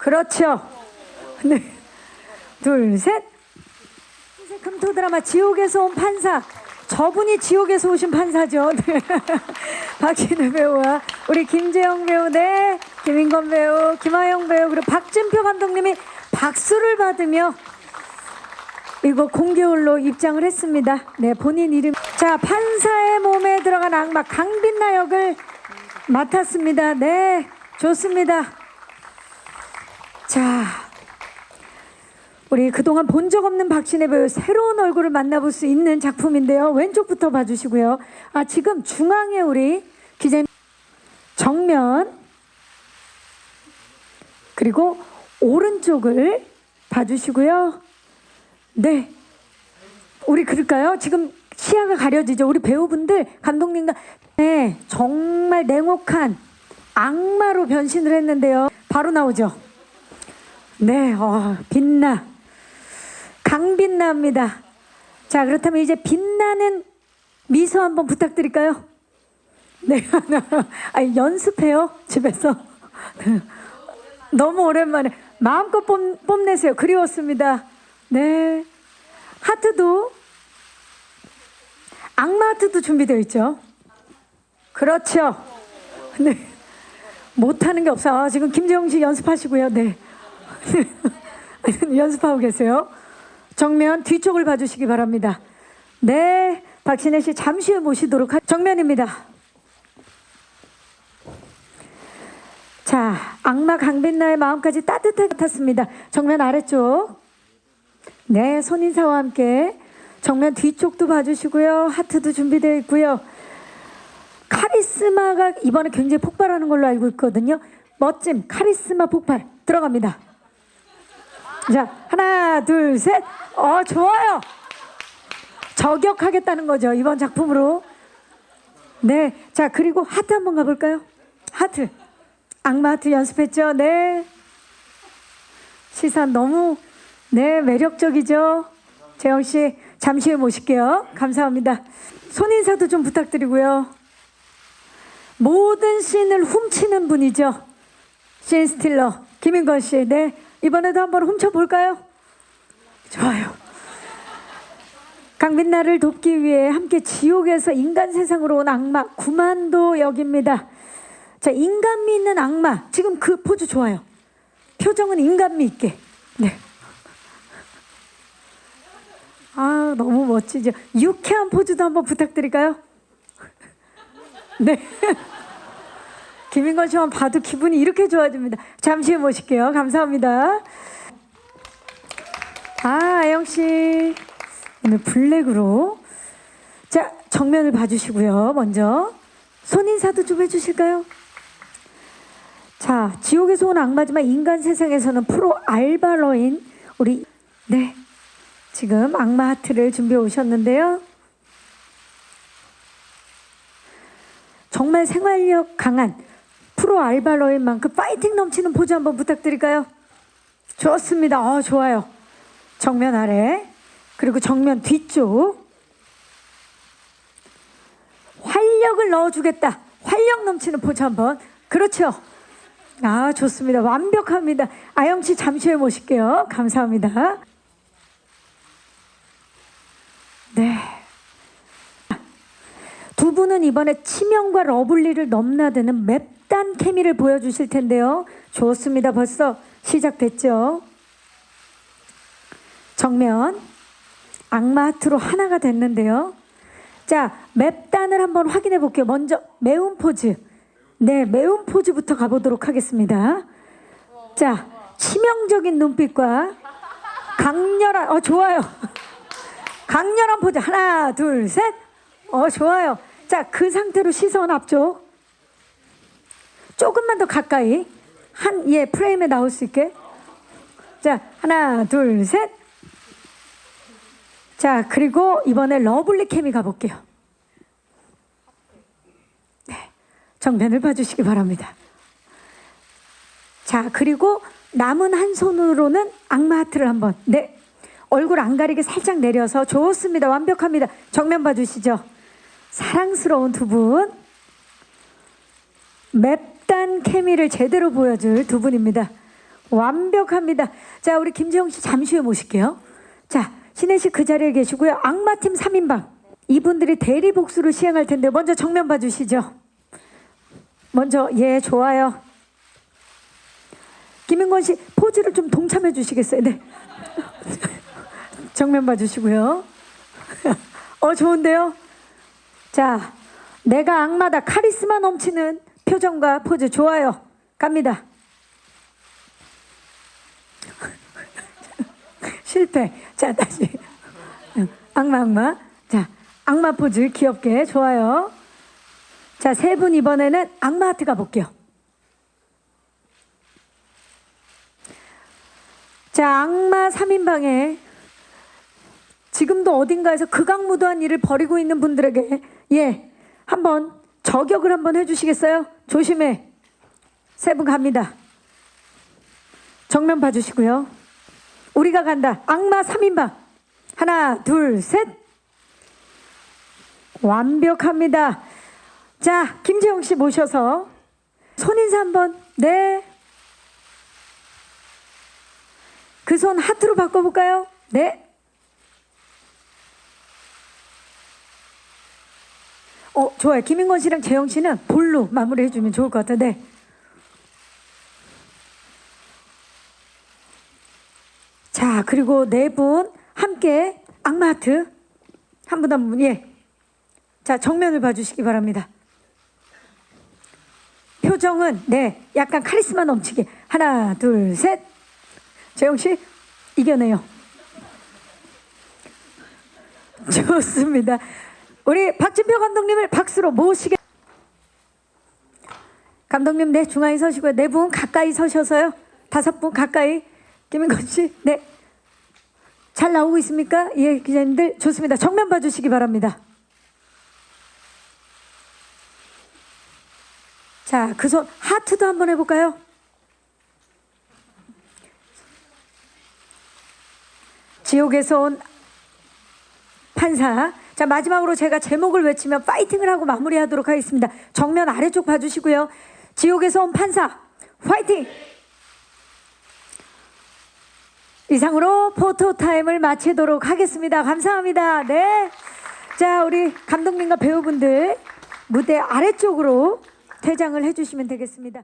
그렇죠. 네. 둘, 셋. 금토 드라마 지옥에서 온 판사. 저분이 지옥에서 오신 판사죠. 네. 박신우 배우와 우리 김재영 배우, 네. 김인권 배우, 김하영 배우, 그리고 박진표 감독님이 박수를 받으며 이거 공개홀로 입장을 했습니다. 네, 본인 이름. 자, 판사의 몸에 들어간 악마 강빈나 역을 맡았습니다. 네, 좋습니다. 자, 우리 그동안 본 적 없는 박신혜 배우 새로운 얼굴을 만나볼 수 있는 작품인데요. 왼쪽부터 봐주시고요. 아, 지금 중앙에 우리 기자님 정면 그리고 오른쪽을 봐주시고요. 네. 우리 그럴까요? 지금 시야가 가려지죠. 우리 배우분들, 감독님과 네, 정말 냉혹한 악마로 변신을 했는데요. 바로 나오죠. 네, 어, 빛나. 강빛나입니다. 자, 그렇다면 이제 빛나는 미소 한번 부탁드릴까요? 네, 아니, 연습해요, 집에서. 너무 오랜만에. 마음껏 뽐, 뽐내세요. 그리웠습니다. 네. 하트도, 악마 하트도 준비되어 있죠. 그렇죠. 네. 못하는 게 없어. 아, 지금 김재영 씨 연습하시고요. 네. 연습하고 계세요. 정면 뒤쪽을 봐주시기 바랍니다. 네. 박신혜 씨 잠시 후에 모시도록 하 정면입니다. 자, 악마 강빛나의 마음까지 따뜻하게 같았습니다. 정면 아래쪽. 네, 손인사와 함께 정면 뒤쪽도 봐주시고요. 하트도 준비되어 있고요. 카리스마가 이번에 굉장히 폭발하는 걸로 알고 있거든요. 멋짐, 카리스마 폭발 들어갑니다. 자, 하나, 둘, 셋. 어, 좋아요. 저격하겠다는 거죠. 이번 작품으로. 네. 자, 그리고 하트 한번 가볼까요? 하트. 악마 하트 연습했죠? 네. 시선 너무, 네, 매력적이죠? 재영 씨, 잠시 후에 모실게요. 감사합니다. 손인사도 좀 부탁드리고요. 모든 씬을 훔치는 분이죠. 씬 스틸러 김인건 씨. 네. 이번에도 한번 훔쳐볼까요? 좋아요. 강빛나를 돕기 위해 함께 지옥에서 인간 세상으로 온 악마 구만도 역입니다. 자, 인간미 있는 악마. 지금 그 포즈 좋아요. 표정은 인간미 있게. 네. 아, 너무 멋지죠. 유쾌한 포즈도 한번 부탁드릴까요? 네. 김인건 씨만 봐도 기분이 이렇게 좋아집니다. 잠시 후에 모실게요. 감사합니다. 아, 아영 씨. 오늘 블랙으로. 자, 정면을 봐주시고요. 먼저. 손인사도 좀 해주실까요? 자, 지옥에서 온 악마지만 인간 세상에서는 프로 알바러인 우리, 네. 지금 악마 하트를 준비해 오셨는데요. 정말 생활력 강한 프로 알바러인 만큼 파이팅 넘치는 포즈 한번 부탁드릴까요? 좋습니다. 어, 좋아요. 정면 아래. 그리고 정면 뒤쪽. 활력을 넣어주겠다. 활력 넘치는 포즈 한번. 그렇죠. 아, 좋습니다. 완벽합니다. 아영 씨 잠시 후에 모실게요. 감사합니다. 네. 두 분은 이번에 치명과 러블리를 넘나드는 맵단 케미를 보여주실 텐데요. 좋습니다. 벌써 시작됐죠. 정면 악마 하트로 하나가 됐는데요. 자, 맵단을 한번 확인해 볼게요. 먼저 매운 포즈. 네, 매운 포즈부터 가보도록 하겠습니다. 자, 치명적인 눈빛과 강렬한, 어, 좋아요. 강렬한 포즈. 하나, 둘, 셋. 어, 좋아요. 자, 그 상태로 시선 앞쪽. 조금만 더 가까이. 한, 예, 프레임에 나올 수 있게. 자, 하나, 둘, 셋. 자, 그리고 이번에 러블리 케미 가볼게요. 네. 정면을 봐주시기 바랍니다. 자, 그리고 남은 한 손으로는 악마 하트를 한번. 네. 얼굴 안 가리게 살짝 내려서 좋습니다. 완벽합니다. 정면 봐주시죠. 사랑스러운 두 분. 맵단 케미를 제대로 보여줄 두 분입니다. 완벽합니다. 자, 우리 김재홍 씨 잠시 후에 모실게요. 자, 신혜 씨 그 자리에 계시고요. 악마팀 3인방. 이분들이 대리 복수를 시행할 텐데 먼저 정면 봐 주시죠. 먼저 예, 좋아요. 김인권 씨 포즈를 좀 동참해 주시겠어요? 네. 정면 봐 주시고요. 어, 좋은데요? 자, 내가 악마다 카리스마 넘치는 표정과 포즈 좋아요. 갑니다. 실패. 자, 다시. 악마, 악마. 자, 악마 포즈 귀엽게. 좋아요. 자, 세 분 이번에는 악마 하트 가볼게요. 자, 악마 3인방에 지금도 어딘가에서 극악무도한 일을 벌이고 있는 분들에게 예, 한번 저격을 한번 해주시겠어요? 조심해. 세 분 갑니다. 정면 봐주시고요. 우리가 간다. 악마 3인방. 하나, 둘, 셋. 완벽합니다. 자, 김재홍 씨 모셔서 손 인사 한번. 네. 그 손 하트로 바꿔볼까요? 네. 어, 좋아요. 김인권 씨랑 재영 씨는 볼로 마무리해 주면 좋을 것 같은데. 자, 그리고 네 분 함께 악마 하트. 한 분 한 분, 예. 자, 정면을 봐주시기 바랍니다. 표정은, 네, 약간 카리스마 넘치게. 하나, 둘, 셋. 재영 씨, 이겨내요. 좋습니다. 우리 박진표 감독님을 박수로 모시게. 감독님, 네, 중앙에 서시고요. 네 분 가까이 서셔서요. 다섯 분 가까이. 김인건 씨, 네. 잘 나오고 있습니까? 예, 기자님들. 좋습니다. 정면 봐주시기 바랍니다. 자, 그 손, 하트도 한번 해볼까요? 지옥에서 온 판사. 자, 마지막으로 제가 제목을 외치면 파이팅을 하고 마무리하도록 하겠습니다. 정면 아래쪽 봐주시고요. 지옥에서 온 판사, 파이팅! 이상으로 포토타임을 마치도록 하겠습니다. 감사합니다. 네. 자, 우리 감독님과 배우분들 무대 아래쪽으로 퇴장을 해주시면 되겠습니다.